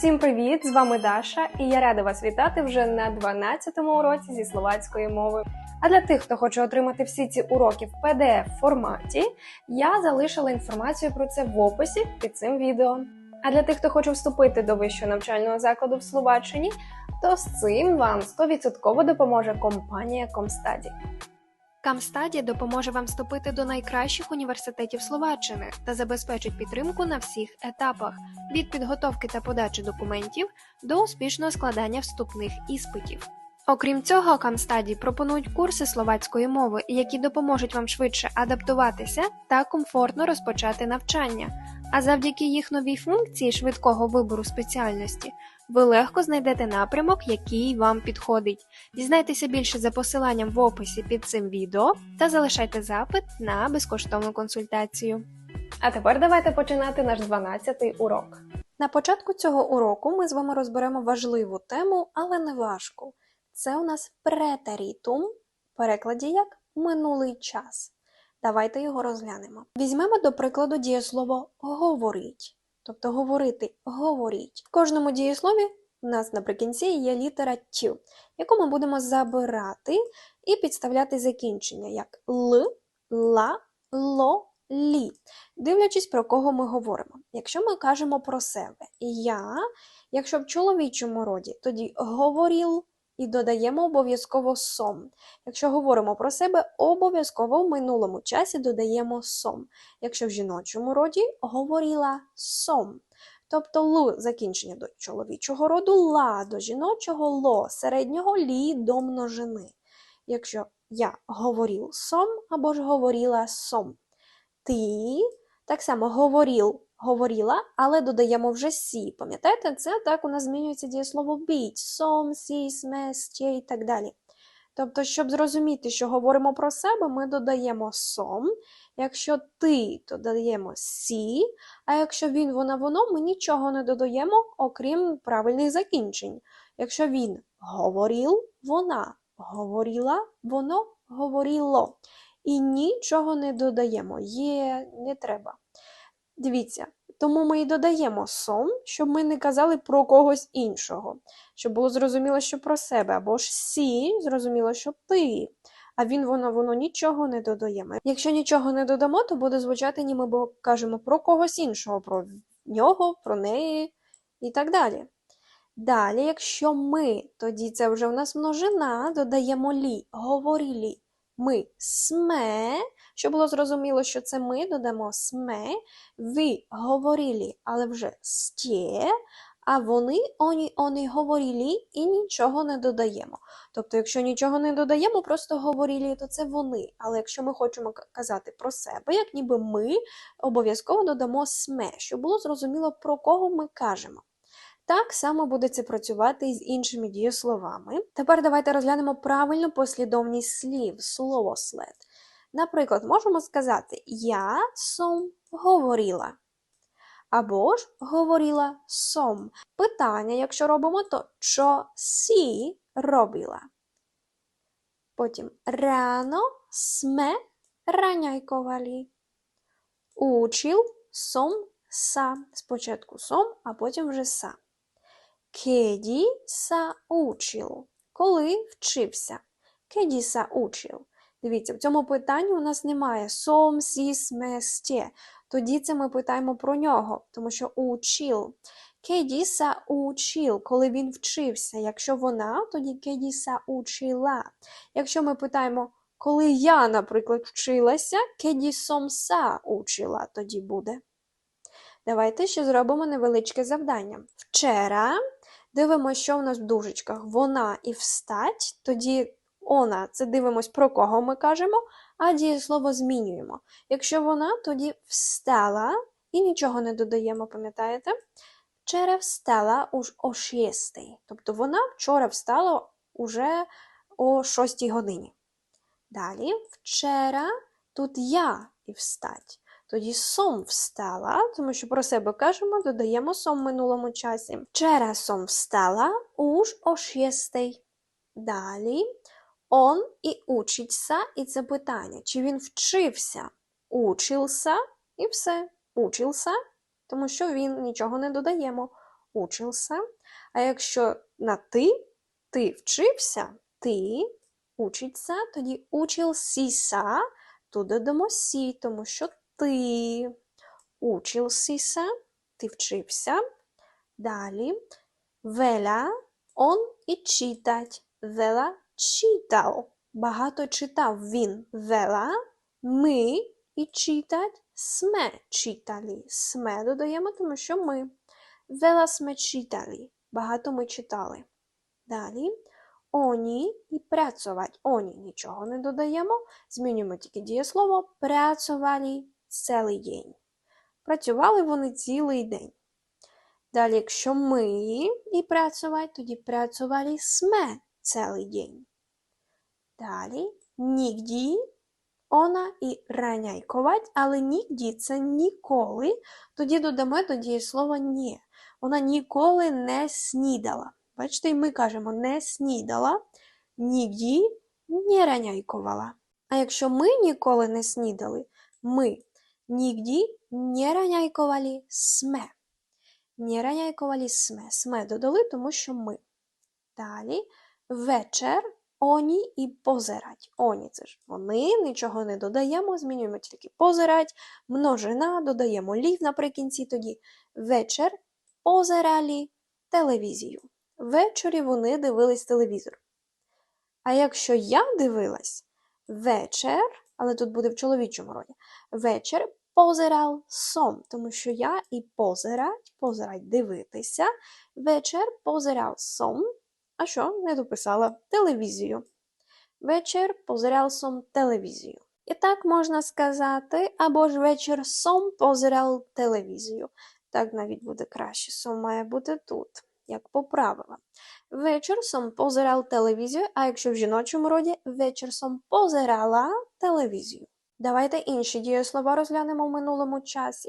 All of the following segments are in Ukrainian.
Всім привіт! З вами Даша, і я рада вас вітати вже на 12-му уроці зі словацької мови. А для тих, хто хоче отримати всі ці уроки в pdf форматі, я залишила інформацію про це в описі під цим відео. А для тих, хто хоче вступити до вищого навчального закладу в Словаччині, то з цим вам 100% допоможе компанія Комстаді. Камстаді допоможе вам вступити до найкращих університетів Словаччини та забезпечить підтримку на всіх етапах від підготовки та подачі документів до успішного складання вступних іспитів. Окрім цього, Камстаді пропонують курси словацької мови, які допоможуть вам швидше адаптуватися та комфортно розпочати навчання. А завдяки їх новій функції швидкого вибору спеціальності ви легко знайдете напрямок, який вам підходить. Дізнайтеся більше за посиланням в описі під цим відео та залишайте запит на безкоштовну консультацію. А тепер давайте починати наш 12-й урок. На початку цього уроку ми з вами розберемо важливу тему, але не важку. Це у нас претерітум, в перекладі як минулий час. Давайте його розглянемо. Візьмемо до прикладу дієслово говорить, тобто говорити говоріть. В кожному дієслові у нас наприкінці є літера тю, яку ми будемо забирати і підставляти закінчення як л, ла, ло, лі, дивлячись, про кого ми говоримо. Якщо ми кажемо про себе я, якщо в чоловічому роді, тоді говоріл і додаємо обов'язково сом. Якщо говоримо про себе, обов'язково в минулому часі додаємо сом. Якщо в жіночому роді говоріла сом. Тобто л закінчення до чоловічого роду, ла до жіночого, ло середнього, лі до множини. Якщо я говорив сом або ж говорила сом. Ти так само говорив, говорила, але додаємо вже сі. Пам'ятаєте, це так у нас змінюється дієслово біть, сом, сі, сме, стє і так далі. Тобто, щоб зрозуміти, що говоримо про себе, ми додаємо сом. Якщо ти, то додаємо сі, а якщо він, вона, воно, ми нічого не додаємо, окрім правильних закінчень. Якщо він говорив, вона говорила, воно говорило. І нічого не додаємо. Є, не треба. Дивіться, тому ми і додаємо сом, щоб ми не казали про когось іншого, щоб було зрозуміло, що про себе, або ж сі, зрозуміло, що ти. А він, воно, воно нічого не додаємо. Якщо нічого не додамо, то буде звучати, ніби ми кажемо про когось іншого, про нього, про неї і так далі. Далі, якщо ми, тоді це вже в нас множина, додаємо лі, говорілі. Ми сме, щоб було зрозуміло, що це ми додамо сме, ви говорили, але вже стє, а вони, вони говорили і нічого не додаємо. Тобто, якщо нічого не додаємо, просто говорили, то це вони. Але якщо ми хочемо казати про себе, як ніби ми, обов'язково додамо сме, щоб було зрозуміло, про кого ми кажемо. Так само буде це працювати і з іншими дієсловами. Тепер давайте розглянемо правильну послідовність слів, словослед. Наприклад, можемо сказати Я сом говорила. Або ж говорила сом. Питання, якщо робимо, то що сі робила. Потім рано сме раняйковалі. Учил сом са. Спочатку сом, а потім вже са. Кеді са учил. Коли вчився. Кеді са учил. Дивіться, в цьому питанні у нас немає сом, сіс, ме, стє. Тоді це ми питаємо про нього, тому що учил. Кедіса учил, коли він вчився. Якщо вона, тоді кедіса учила. Якщо ми питаємо, коли я, наприклад, вчилася, кедісом са учила, тоді буде. Давайте ще зробимо невеличке завдання. Вчора дивимося, що в нас в дужечках вона і встать, тоді она це дивимось, про кого ми кажемо, а дієслово змінюємо. Якщо вона, тоді встала і нічого не додаємо, пам'ятаєте? Вчора встала уж о 6. Тобто вона вчора встала уже о 6 годині. Далі вчора тут я і встать. Тоді сом встала, тому що про себе кажемо, додаємо сом в минулому часі. Вчора сом встала уж о 6. Далі он і учиться, і це питання. Чи він вчився? Учився і все. Учився, тому що він нічого не додаємо. учився. А якщо на ти, ти вчився, ти учиться, тоді учився, тут додамо сі, тому що ти учився, ти вчився. Далі вела он і читать. Вела читав. Багато читав він. Вела ми і читать сме читали. Сме додаємо, тому що ми. Вела сме читали. Багато ми читали. Далі оні і працювати. Оні нічого не додаємо. Змінюємо тільки дієслово. Працювали цілий день. Працювали вони цілий день. Далі, якщо ми і працювати, тоді працювали сме цілий день. Далі нігді вона і раняйковать, але нігді це ніколи. Тоді додамо до дієслова ні. Вона ніколи не снідала. Бачите, і ми кажемо не снідала, нігді не раняйковала. А якщо ми ніколи не снідали, ми нігді не раняйковали сме. Не раняйковали сме. Сме додали, тому що ми. Далі вечір оні і позирать. Оні це ж вони, нічого не додаємо, змінюємо тільки позирать, множина, додаємо лів наприкінці тоді. Вечір позирали телевізію. Ввечері вони дивились телевізор. А якщо я дивилась вечір, але тут буде в чоловічому роді, вечір позирав сом, тому що я і позирать, позирать дивитися, вечір позирав сом, а що не дописала телевізію. Вечір позирав сом телевізію. І так можна сказати, або ж вечір сом позирав телевізію. Так навіть буде краще, сом має бути тут як поправила. Вечір сом позирав телевізію, а якщо в жіночому роді вечір сом позирала телевізію. Давайте інші дієслова розглянемо в минулому часі.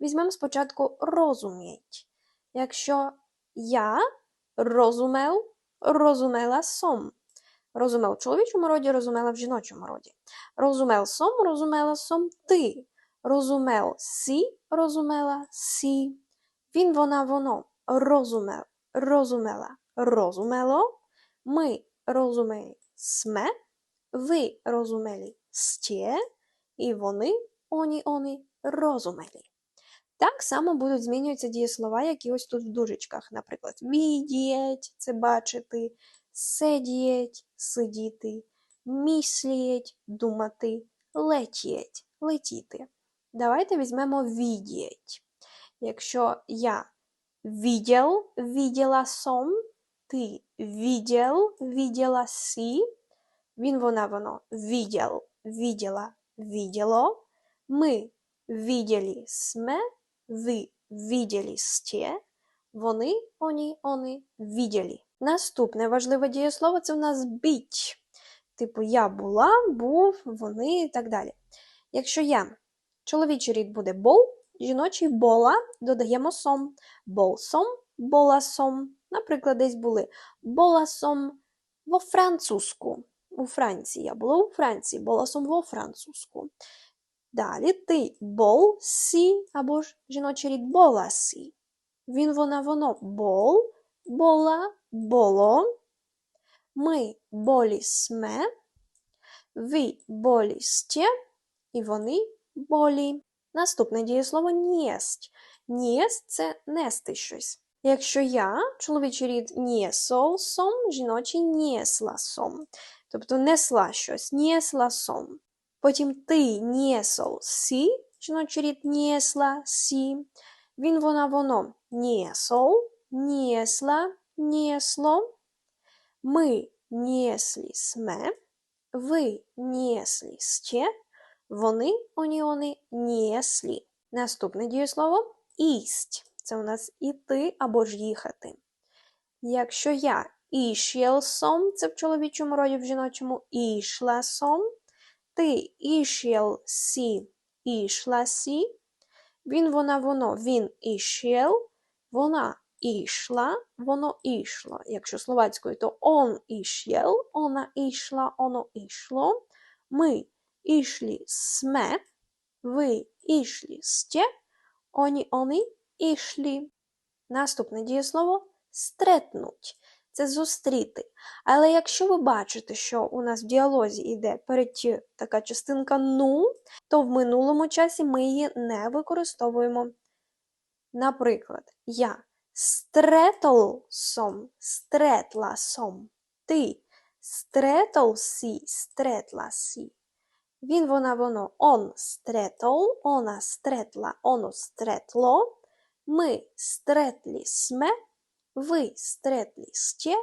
Візьмемо спочатку розуміть. Якщо я розумел, розумела сом. Розумел в чоловічому роді, розумела в жіночому роді. Розумел сом, розумела сом ти. Розумел сі, розумела сі. Він, вона, воно. Розумел розумела, розумело, ми розумели сме, ви розумели сте, і вони, оні, они розумели. Так само будуть змінюватися дієслова, які ось тут в дужечках. Наприклад, відіять це бачити, сидіять сидіти, місліять думати, летіять летіти. Давайте візьмемо відіять. Якщо я Видел, видела сом. Ти видел, видела си. Він, вона, воно. Видел, видела, видело. Ми видели сме. Ви видели сте. Вони, вони, вони видели. Наступне важливе дієслово це у нас бить. Типу я була, був, вони і так далі. Якщо я чоловічий рід буде був, жіночий бола додаємо сом. Болсом, боласом. Наприклад, десь були боласом во французьку. У Франції я була у Франції, боласом во французьку. Далі ти бол сі або ж жіночий рід боласі. Він, вона, воно бол, бола, боло. Ми болі сме, ви болі сте, і вони болі. Наступне дієслово ність. Нієсть це нести щось. Якщо я, чоловічий рід нєсол сом, жіночий нєсла сом. Тобто несла щось, нєсла сом. Потім ти нєсол сі, жіночий рід нєсла сі. Він, вона, воно нєсол, нєсла, нєсло. Ми нєслі сме, ви нєслі сте, вони, оні, вони нєслі. Наступне дієслово ість. Це у нас іти або ж їхати. Якщо я ішєл сом, це в чоловічому роді, в жіночому ішла сом, ти ішєл сі, ішла сі, він, вона, воно, він ішєл, вона ішла, воно ішло. Якщо словацькою, то он ішєл, вона ішла, оно ішло. Ми ішлі сме, ви ішлі сте, Oni, oni išli. Наступне дієслово стретнуть. Це зустріти. Але якщо ви бачите, що у нас в діалозі йде перед ті така частинка ну, то в минулому часі ми її не використовуємо. Наприклад, я стретл сом, стретла сом. Ти стретл сі, стретла сі. Він, вона, воно, он стретл, она стретла, оно стретло. Ми стретлі сме, ви стретлі сте,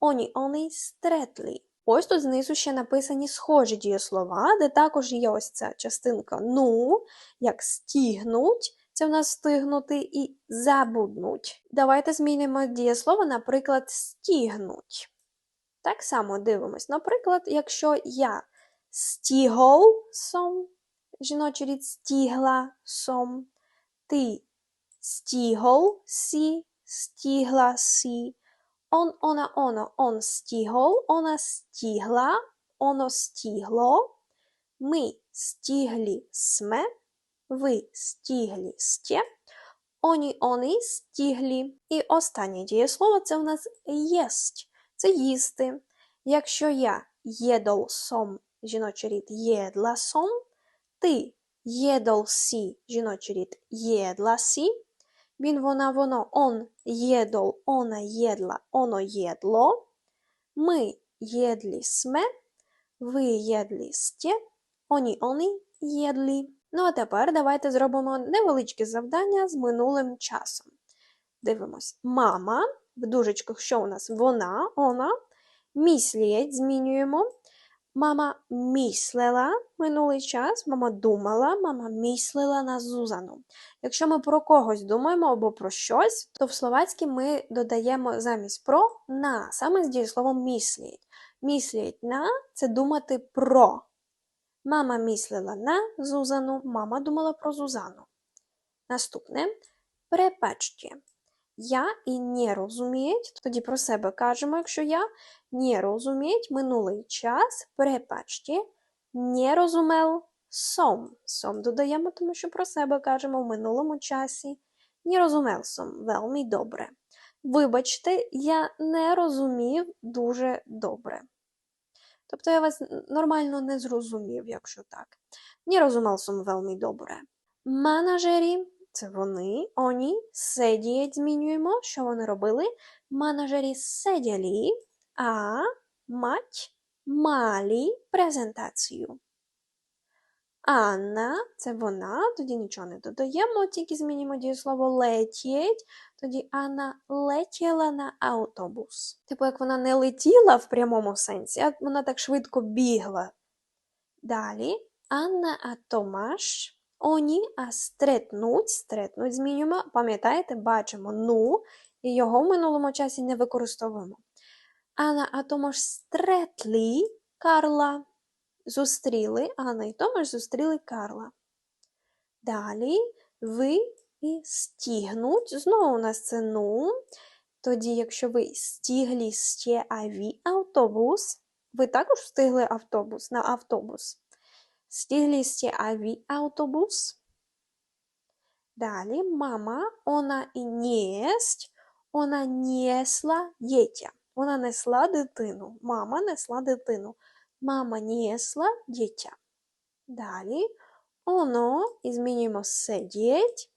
оні они стретлі. Ось тут знизу ще написані схожі дієслова, де також є ось ця частинка ну, як стігнуть, це в нас стигнути і забуднуть. Давайте змінимо дієслово, наприклад, стігнуть. Так само дивимось. Наприклад, якщо я стігол сом, жіночий рід стігла сом, ти стігол сі, стігла сі, он, она, оно, он стігол, она стігла, оно стігло, ми стіглі сме, ви стіглі сте, оні, они стіглі. І останнє дієслово це у нас єсть, це їсти. Якщо я єдол сом, жіночий рід єдла сом, ти єдол сі, жіночий рід єдла сі, він, вона, воно, он єдол, она єдла, оно єдло, ми єдлі сме, ви єдлі сте, оні, они єдлі. Ну а тепер давайте зробимо невеличке завдання з минулим часом. Дивимось. Мама, в дужечках що у нас? Вона, вона, міслієть, змінюємо. Мама мислила минулий час, мама думала, мама мислила на Зузану. Якщо ми про когось думаємо або про щось, то в словацькій ми додаємо замість про на, саме з дієсловом мисліть. Мисліть на це думати про. Мама мислила на Зузану, мама думала про Зузану. Наступне препачте. Я і не розуміють, тоді про себе кажемо, якщо я не розуміють минулий час, препачте, не розумел сом. Сом додаємо, тому що про себе кажемо в минулому часі. Не розумел сом вельми добре. Вибачте, я не розумів дуже добре. Тобто я вас нормально не зрозумів, якщо так. Не розумел сом вельми добре. Менеджері це вони, оні, сидіють, змінюємо, що вони робили. Менеджері сиділи, а мать малі презентацію. Анна це вона, тоді нічого не додаємо, тільки змінимо дієслово летіть, тоді Анна летіла на автобус. Типу, як вона не летіла в прямому сенсі, а вона так швидко бігла. Далі Анна а Томаш. Оні, а стретнуть, стретнуть змінюємо. Пам'ятаєте, бачимо ну, і його в минулому часі не використовуємо. Анна а Томаш стретлі Карла. Зустріли, Анна і Томаш зустріли Карла. Далі ви і стігнуть. Знову у нас ну. Тоді, якщо ви стіглі ще аві автобус, ви також встигли автобус на автобус. Стігли ще аві автобус. Далі мама, вона і несть, вона несла дитя. Вона несла дитину. Мама несла дитину. Мама несла дитя. Далі оно, і змінюємо сидіть,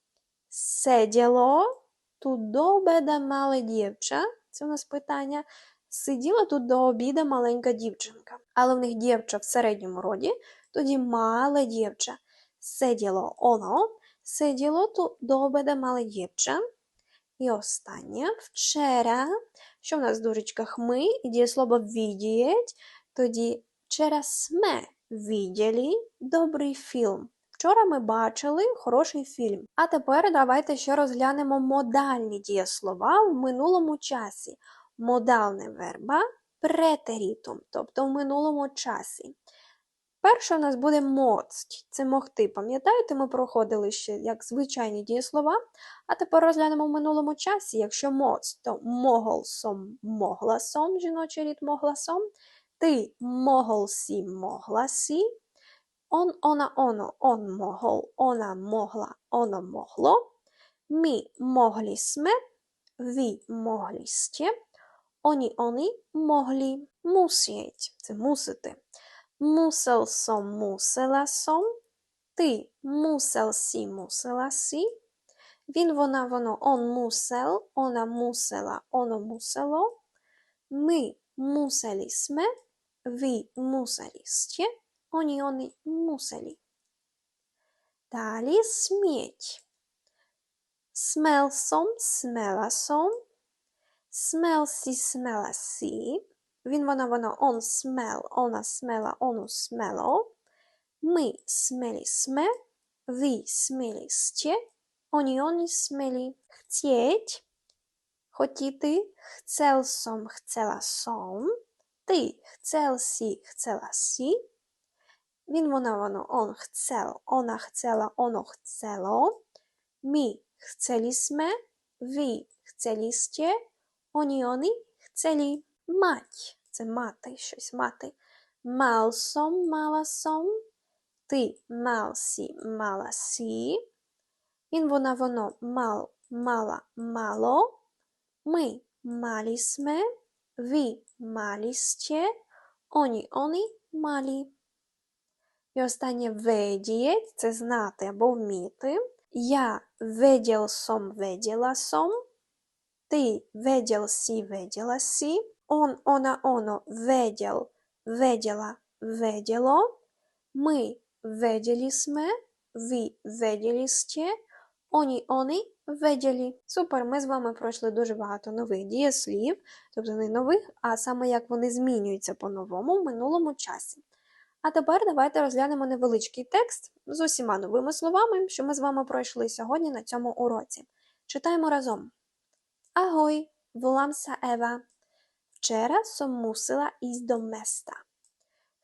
сиділо, тут до обіда мале дівча. Це у нас питання. Сиділа тут до обіда маленька дівчинка. Але в них дівча в середньому роді, тоді мале дівча. Сиділо оно, сиділо тут до обіда мале дівча. І останнє вчора, що в нас в дужечках ми, дієслово відіють, тоді вчора сме відділи добрий фільм. Вчора ми бачили хороший фільм. А тепер давайте ще розглянемо модальні дієслова в минулому часі. Модальне верба претерітум, тобто в минулому часі. Перше у нас буде моцть, це могти. Пам'ятаєте, ми проходили ще як звичайні дієслова, а тепер розглянемо в минулому часі. Якщо моцть, то могол сом, могла сом, жіночий рід могла сом, ти могол сі, могла сі, он, она, оно, он могол, она могла, оно могло, ми могли сме, ви моглісте, Oni, oni mogli. Це мусити. Мусел сом, мусила сом. Ти мусел сі, мусила сі. Він, вона, воно, он мусел, она мусила, оно мусило. Ми мусили сме, ви мусили сте, они, они мусили. Далі сміть. Смел сом, смела сом. Smell si, smella si. Він, вона, воно, он смел, она смела, оно смело. Ми смели сме, ви смели сте, они, они смели. Хотіть, хотіти, хцел сом, хцела сом. Ти хцел сі, хцела сі. Він, вона, воно, он хцел, она хцела, оно хцело. Ми хцели сме, ви хцели сте, Оні вони хцелі Мать. Це мати, щось мати. Мал сом, мала сом. Ти мал сі, мала сі. Він, вона, воно, мал, мала, мало. Ми мали сме. Ви мали сте. Оні, они мали. І останнє ведієть, це знати або вміти. Я веділ сом, веділа сом. Ты ведел си, ведела си. Он, она, оно ведел, ведела, ведело. Ми ведели сме, ви ведели сте, оні, они ведели. Супер, ми з вами пройшли дуже багато нових дієслів, тобто не нових, а саме як вони змінюються по-новому в минулому часі. А тепер давайте розглянемо невеличкий текст з усіма новими словами, що ми з вами пройшли сьогодні на цьому уроці. Читаємо разом. Volám sa Eva. Včera som musela ísť do mesta.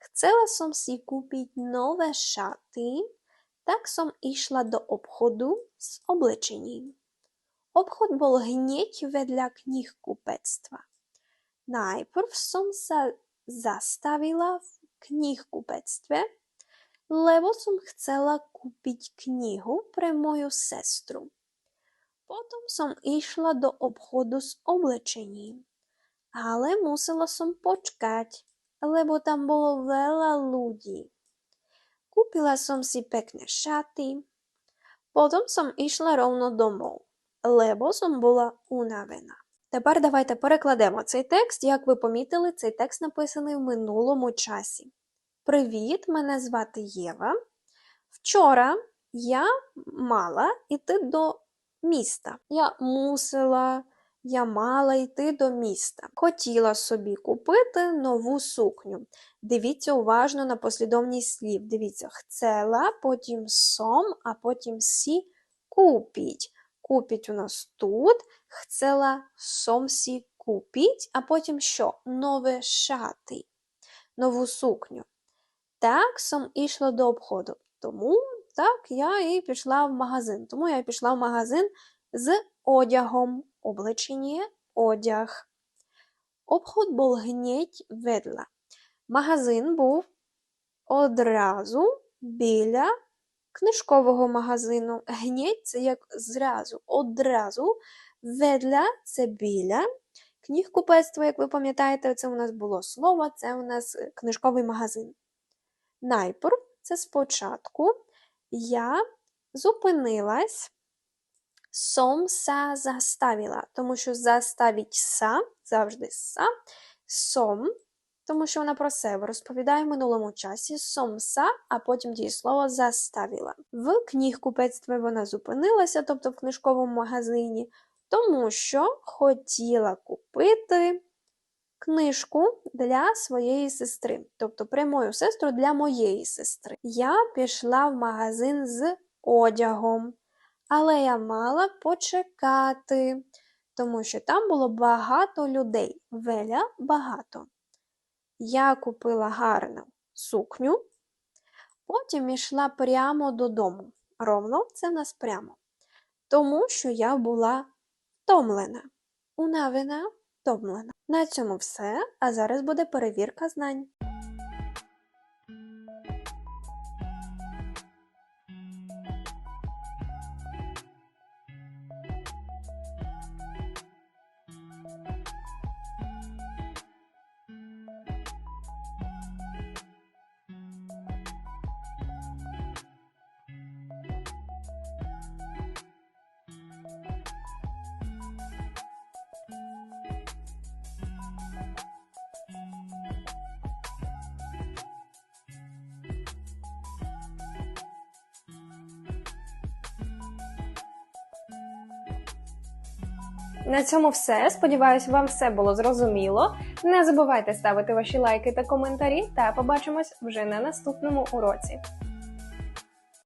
Chcela som si kúpiť nové šaty, tak som išla do obchodu s oblečením. Obchod bol hneď vedľa knih kupectva. Najprv som sa zastavila v knihkupectve, lebo som chcela kúpiť knihu pre moju sestru. Potom som išla do obchodu s oblečením. Але мусила сом почкати, лебо там було вела людей. Купила сом си пекне шати. Потім сом ішла ровно домов, лебо сом була унавена. Тепер давайте перекладемо цей текст. Як ви помітили, цей текст написаний в минулому часі. Привіт, мене звати Єва. Вчора я мала йти до міста. Я мусила, я мала йти до міста. Хотіла собі купити нову сукню. Дивіться уважно на послідовність слів. Дивіться, хцела, потім сом, а потім сі купіть. Купіть у нас тут, хцела сом сі купіть, а потім що? Нове шати, нову сукню. Так сом ішла до обходу. Тому так я і пішла в магазин. Тому я пішла в магазин з одягом. Облечення одяг. Обход був гніть ведла. Магазин був одразу біля книжкового магазину. Гніть це як зразу, одразу. Ведля це біля. Книгкупецтво, як ви пам'ятаєте, це у нас було слово, це у нас книжковий магазин. Найпор це спочатку я зупинилась, сом са заставила, тому що заставить са, завжди са, сом, тому що вона про себе розповідає в минулому часі сом са, а потім дієслово заставила. В книгкупецтві вона зупинилася, тобто в книжковому магазині, тому що хотіла купити книжку для своєї сестри, тобто прямою сестру для моєї сестри. Я пішла в магазин з одягом, але я мала почекати, тому що там було багато людей. Веля багато. Я купила гарну сукню, потім йшла прямо додому. Ровно це в нас прямо. Тому що я була втомлена. Унавина втомлена. На цьому все, а зараз буде перевірка знань. На цьому все. Сподіваюсь, вам все було зрозуміло. Не забувайте ставити ваші лайки та коментарі, та побачимось вже на наступному уроці.